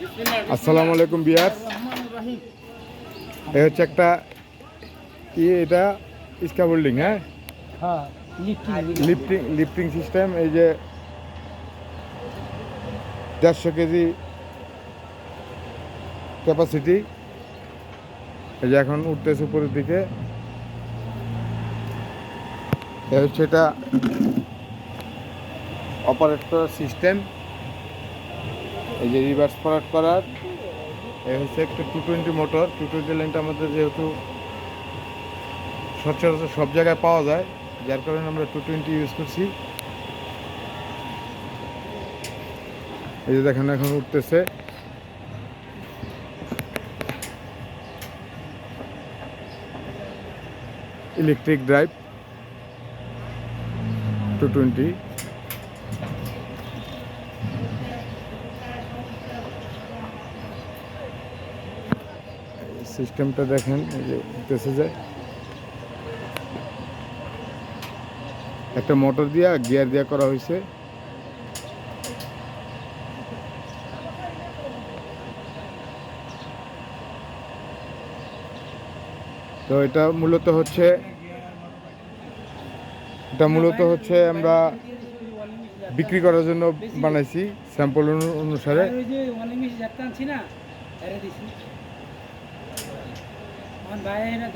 আসসালামু আলাইকুম বিয়ার এই হচ্ছে একটা কি এটা? ইস্কা বিল্ডিং হ্যাঁ? হ্যাঁ লিফটিং লিফটিং সিস্টেম এই যে দেড়শো কেজি ক্যাপাসিটি এই যে এখন উঠতেছে উপরের দিকে। এ হচ্ছে এটা অপারেটর সিস্টেম এই যে রিভার্স ফরওয়ার্ড করার এই হচ্ছে একটা two twenty motor two twenty লাইনটা আমাদের যেহেতু সচরাচর সব জায়গায় পাওয়া যায়, যার কারণে আমরা টু টোয়েন্টি ইউজ করছি। এই যে দেখেন এখন উঠতেছে। ইলেকট্রিক ড্রাইভ টু টোয়েন্টি সিস্টেমটা দেখেন, এই যে উঠতেছে যায় একটা মোটর দিয়া গিয়ার দিয়া করা হয়েছে তো এটা মূলত হচ্ছে, এটা মূলত হচ্ছে আমরা বিক্রি করার জন্য বানাইছি স্যাম্পল অনুসারে ওই যে ওয়ালিং মেশিন একটা আনছি না এরে দিছি আমার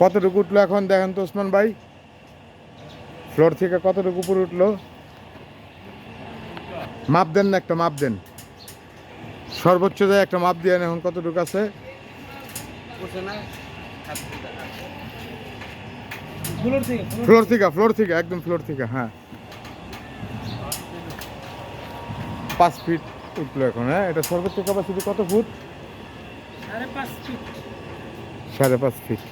কতটুকু উঠল এখন দেখেন তো ওসমান ভাই? ফ্লোর থেকে কতটুকু উপরে উঠল? মাপ দেন না একটা মাপ দেন। সর্বোচ্চ যায় একটা মাপ দিয়ে এখন কতটুকু আছে। ফ্লোর থেকে ফ্লোর থেকে। একদম ফ্লোর থেকে হ্যাঁ। পাঁচ ফিট উঠল এখন হ্যাঁ? এটা সর্বোচ্চ ক্যাপাসিটি কত ফুট? সাড়ে পাঁচ ফিট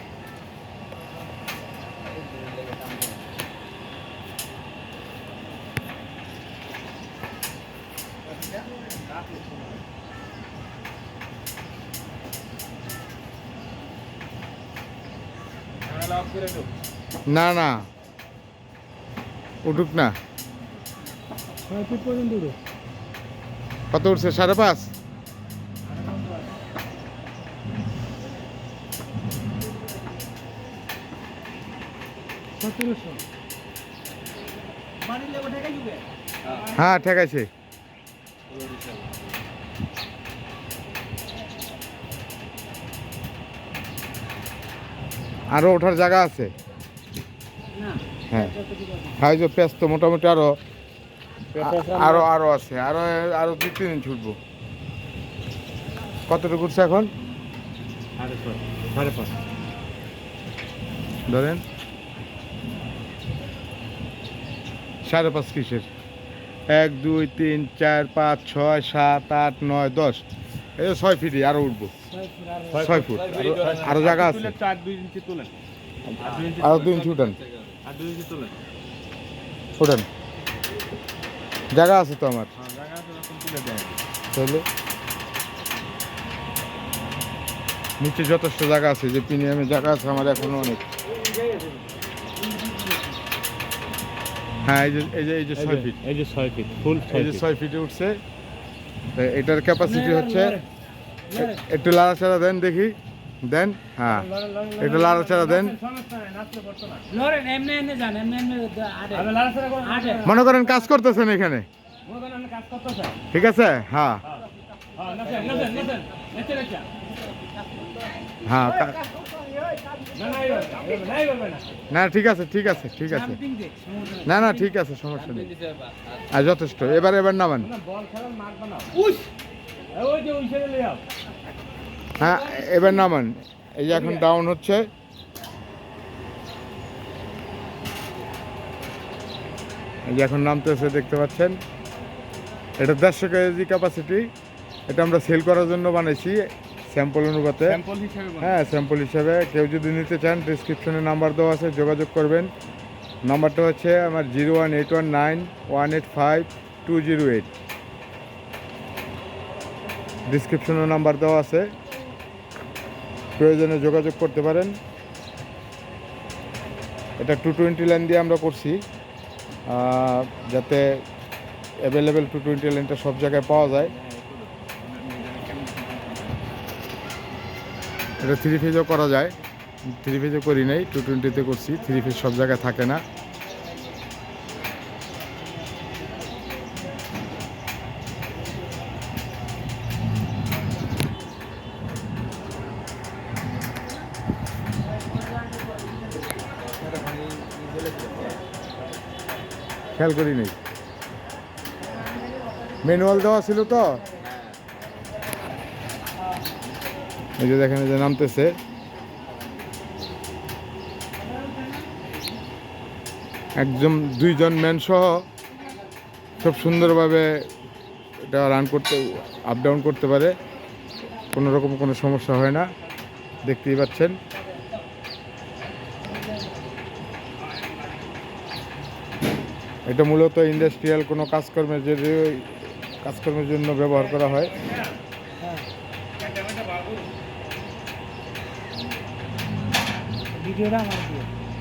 না না। উঠুক না। ছয় ফিট পর্যন্ত উঠে কত উঠছে সাড়ে পাঁচ? হ্যাঁ ঠিক আছে আরও ওঠার জায়গা আছে? হ্যাঁ। যতটুকু আছে। হ্যাঁ পেঁয়াজ তো মোটামুটি আরও আরও আরও আছে আরও আরও দুই তিন দিন ছুটবো কতটুকু উঠছে এখন? ধরেন। সাড়ে পাঁচ কিসের? এক দুই তিন চার পাঁচ ছয় সাত আট নয় দশ। এই ছয় ফিটই আরও উঠবো। ছয় ফুট আর ছয় ফুট আরো- আরও জায়গা আছে? আরও দুই ইঞ্চি উঠান। আর উঠান। জায়গা আছে তো আমার? হ্যাঁ তাহলে? নিচে যথেষ্ট জায়গা আছে যে প্রিমিয়ামের জায়গা আছে আমার এখনও অনেক। হ্যাঁ এই যে এই যে এই যে ছয় ফিট এই যে ছয় ফিট ফুল এই যে ছয় ফিটে উঠছে। এটার ক্যাপাসিটি হচ্ছে। একটু লাড়াচাড়া দেন দেখি। দেন হ্যাঁ। একটু লাড়াচাড়া দেন। মনে করেন কাজ করতেছেন এখানে? ঠিক আছে? হ্যাঁ। হ্যাঁ না ঠিক আছে ঠিক আছে ঠিক আছে। না না ঠিক আছে সমস্যা নেই। আর যথেষ্ট এবার এবার নামান। হ্যাঁ এবার নামান। এই যে এখন ডাউন হচ্ছে। এই যে এখন নামতেছে দেখতে পাচ্ছেন? এটা দেড়শো কেজি ক্যাপাসিটি এটা আমরা সেল করার জন্য বানাইছি স্যাম্পল অনুপাতে। হ্যাঁ স্যাম্পল হিসাবে। কেউ যদি নিতে চান ডিসক্রিপশনে নাম্বার দেওয়া আছে যোগাযোগ করবেন। নাম্বারটা হচ্ছে আমার zero one eight one nine one eight five two zero eight ডিসক্রিপশনে নাম্বার দেওয়া আছে। প্রয়োজনে যোগাযোগ করতে পারেন। এটা টু টোয়েন্টি লাইন দিয়ে আমরা করছি। যাতে অ্যাভেলেবেল টু টোয়েন্টি লাইনটা সব জায়গায় পাওয়া যায়। এটা থ্রি ফেজও করা যায়। থ্রি ফেজও করি নাই টু টোয়েন্টিতে করছি। থ্রি ফেজ সব জায়গায় থাকে না। খেয়াল করি নাই ম্যানুয়াল দেওয়া ছিল তো? এই যে দেখেন যে নামতেছে। একজন, দুইজন ম্যান সহ খুব সুন্দরভাবে এটা রান করতে আপ ডাউন করতে পারে। কোনো রকম কোনো সমস্যা হয় না। দেখতেই পাচ্ছেন। এটা মূলত ইন্ডাস্ট্রিয়াল কোনো কাজকর্মের জন্য কাজকর্মের জন্য ব্যবহার করা হয়।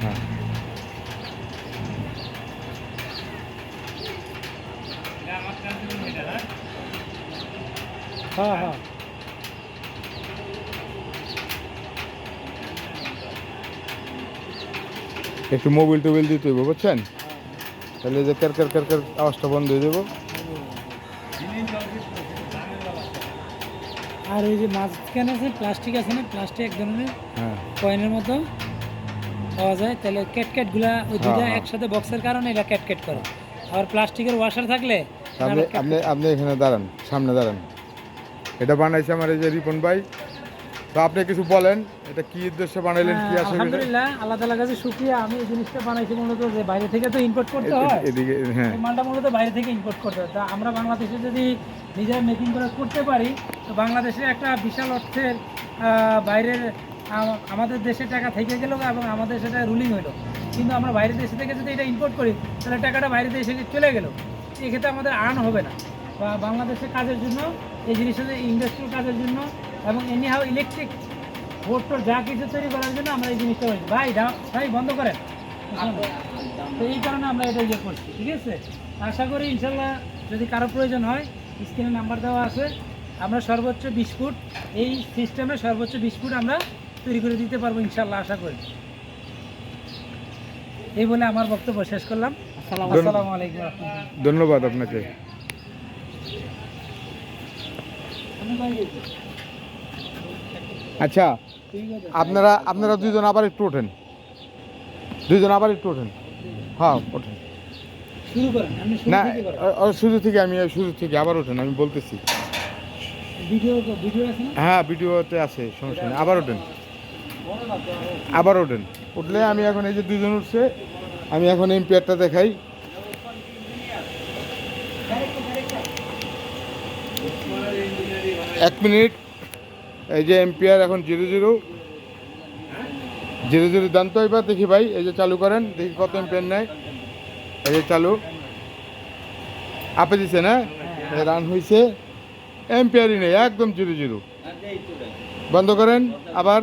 হ্যাঁ। হ্যাঁ হ্যাঁ। একটু মোবিল টোবিল দিতে হইব বুঝছেন? তাহলে যে কের কের কের কের আওয়াজটা বন্ধ হয়ে দেবো আর ওই যে মাঝখানে আছে প্লাস্টিক আছে না প্লাস্টিক এক ধরনের হ্যাঁ। কয়েনের মতো পাওয়া যায়। তাহলে ক্যাটক্যাটগুলা ওই দুটা হ্যাঁ। একসাথে বক্সের কারণে এটা ক্যাটক্যাট করে। আর প্লাস্টিকের ওয়াশার থাকলে আপনি আপনি আপনি এখানে দাঁড়ান সামনে দাঁড়ান। এটা বানাইছে আমার এই যে রিপন ভাই। তো আপনি কিছু বলেন এটা কি উদ্দেশ্যে বানাইলেন কি হ্যাঁ, আছে আলহামদুলিল্লাহ আল্লাহ তালার কাছে শুক্রিয়া। আমি এই জিনিসটা বানাইছি মূলত যে বাইরে থেকে তো ইম্পোর্ট করতে হয়। এদিকে হ্যাঁ। মালটা মূলত বাইরে থেকে ইম্পোর্ট করতে হয়। তা আমরা বাংলাদেশে যদি নিজেরা মেকিং করে করতে পারি তো বাংলাদেশে একটা বিশাল অর্থের বাইরের আমাদের দেশে টাকা থেকে গেল এবং আমাদের সেটা রুলিং হলো কিন্তু আমরা বাইরের দেশে থেকে যদি এটা ইম্পোর্ট করি তাহলে টাকাটা বাইরে দেশে চলে গেল। এক্ষেত্রে আমাদের আর্ন হবে না। বা বাংলাদেশের কাজের জন্য এই জিনিসটা ইন্ডাস্ট্রিয়াল কাজের জন্য এবং এনি হাউ ইলেকট্রিক বোর্ড যা কিছু তৈরি করার জন্য আমরা এই জিনিসটা হয়েছি ভাই ভাই বন্ধ করেন। তো এই কারণে আমরা এটা ইয়ে করছি ঠিক আছে? আশা করি ইনশাল্লাহ যদি কারও প্রয়োজন হয় স্ক্রিনে নাম্বার দেওয়া আছে। আমরা সর্বোচ্চ বিশ ফুট এই সিস্টেমে সর্বোচ্চ বিশ ফুট আমরা তৈরি করে দিতে পারব ইনশাল্লাহ আশা করি। এই বলে আমার বক্তব্য শেষ করলাম। আসসালামু আলাইকুম। ধন্যবাদ আপনাকে? আচ্ছা আপনারা আপনারা দুইজন আবার একটু ওঠেন। দুইজন আবার একটু ওঠেন। হ্যাঁ ওঠেন। না শুরু থেকে আমি শুরু থেকে আবার ওঠেন আমি বলতেছি। হ্যাঁ ভিডিওতে আছে সমস্যা নেই। আবার ওঠেন। আবার ওঠেন। উঠলে আমি এখন এই যে দুজন উঠছে আমি এখন এম্পিয়ারটা দেখাই। এক মিনিট। এই যে এম্পিয়ার এখন জিরো জিরো। জিরো জিরো দান তো এবার দেখি ভাই এই যে চালু করেন দেখি কত এম্পিয়ার নেয়। এই যে চালু। আপে দিছে না? রান হয়েছে এম্পিয়ারই নেই একদম জিরো জিরো। বন্ধ করেন আবার।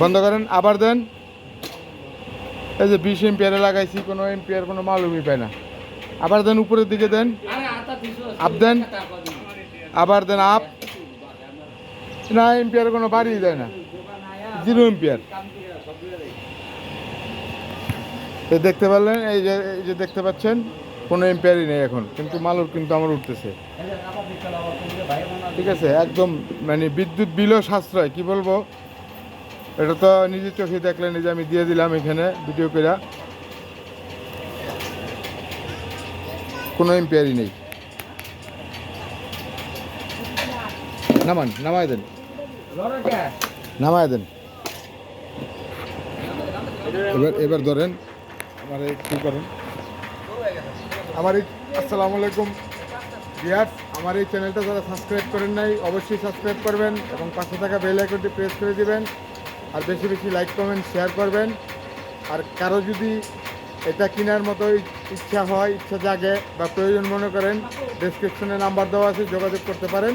বন্ধ করেন আবার দেন। এই যে বিশ এম্পিয়ারে লাগাইছি কোনো এম্পিয়ার কোনো মালুমই পায় না। আবার দেন উপরের দিকে দেন। আপ দেন। আবার দেন আপ। না এম্পিয়ার কোনো বাড়িয়ে দেয় না। জিরো এম্পিয়ার দেখতে পারলেন, এই যে এই যে দেখতে পাচ্ছেন, কোনো এম্পিয়ারই নেই এখন। কিন্তু মালুর কিন্তু আমার উঠতেছে। ঠিক আছে, একদম মানে বিদ্যুৎ বিলও সাশ্রয়, কি বলব? এটা তো নিজের চোখে দেখলেন এই যে আমি দিয়ে দিলাম এখানে, ভিডিও করে কোনো এম্পিয়ারই নেই। নামান, নামায় দেন। নামায় দেন। এবার এবার ধরেন, আমার কী করেন? আমার এই, আসসালামু আলাইকুম। ভিয়ার্স আমার এই চ্যানেলটা যারা সাবস্ক্রাইব করেন নাই, অবশ্যই সাবস্ক্রাইব করবেন এবং পাশে থাকা বেল আইকনটি প্রেস করে দিবেন। আর বেশি বেশি লাইক, কমেন্ট, শেয়ার করবেন। আর কারও যদি এটা কেনার মতো ইচ্ছা হয়, ইচ্ছা জাগে বা প্রয়োজন মনে করেন ডেসক্রিপশনে নাম্বার দেওয়া আছে, যোগাযোগ করতে পারেন।